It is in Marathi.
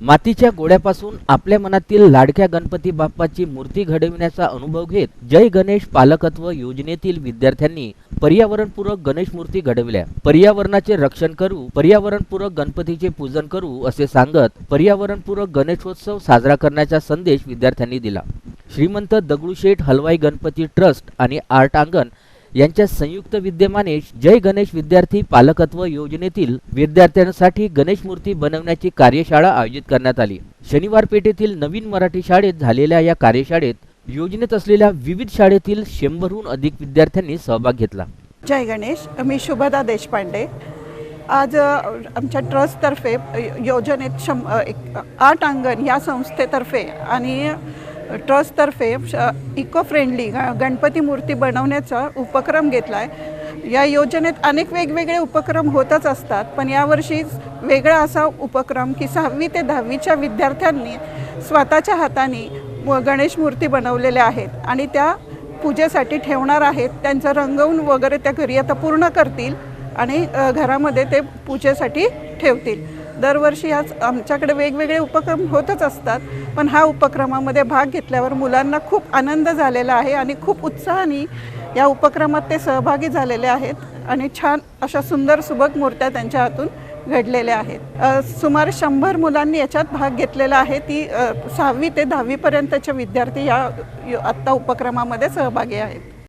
मातीच्या गोड्यापासून आपल्या मनातील लाडक्या गणपती बाप्पाची मूर्ती घडविण्याचा अनुभव घेत जय गणेश पालकत्व योजनेतील विद्यार्थ्यांनी पर्यावरणपूरक गणेश मूर्ती घडविल्या. पर्यावरणाचे रक्षण करू पर्यावरणपूरक गणपतीचे पूजन करू असे सांगत पर्यावरणपूरक गणेशोत्सव साजरा करण्याचा संदेश विद्यार्थ्यांनी दिला. श्रीमंत दगडूशेठ हलवाई गणपती ट्रस्ट आणि आर्ट अंगण यांच्या संयुक्त विद्यमाने जय गणेश विद्यार्थी पालकत्व योजनेतील विद्यार्थ्यांसाठी गणेश मूर्ती बनवण्याची कार्यशाळा आयोजित करण्यात आली. शनिवार पेठेतील नवीन मराठी शाळेत झालेल्या या कार्यशाळेत योजनेत असलेल्या विविध शाळेतील शंभरहून अधिक विद्यार्थ्यांनी सहभाग घेतला. जय गणेश मी शुभदा देशपांडे. आज आमच्या ट्रस्टतर्फे योजनेत शं आठ एक अंगण या संस्थेतर्फे आणि ट्रस्टतर्फे श इको फ्रेंडली ग गणपती मूर्ती बनवण्याचा उपक्रम घेतला आहे या योजनेत अनेक वेगवेगळे उपक्रम होतच असतात पण यावर्षी वेगळा असा उपक्रम की सहावी ते दहावीच्या विद्यार्थ्यांनी स्वतःच्या हाताने व गणेश मूर्ती बनवलेल्या आहेत आणि त्या पूजेसाठी ठेवणार आहेत. त्यांचं रंगवून वगैरे त्या घरी आता पूर्ण करतील आणि घरामध्ये ते पूजेसाठी ठेवतील. दरवर्षी आज आमच्याकडे वेगवेगळे उपक्रम होतच असतात पण हा उपक्रमामध्ये भाग घेतल्यावर मुलांना खूप आनंद झालेला आहे आणि खूप उत्साहाने या उपक्रमात ते सहभागी झालेले आहेत आणि छान अशा सुंदर सुबक मूर्त्या त्यांच्या हातून घडलेल्या आहेत. सुमारे शंभर मुलांनी याच्यात भाग घेतलेला आहे. ती सहावी ते दहावीपर्यंतचे विद्यार्थी या आत्ता उपक्रमामध्ये सहभागी आहेत.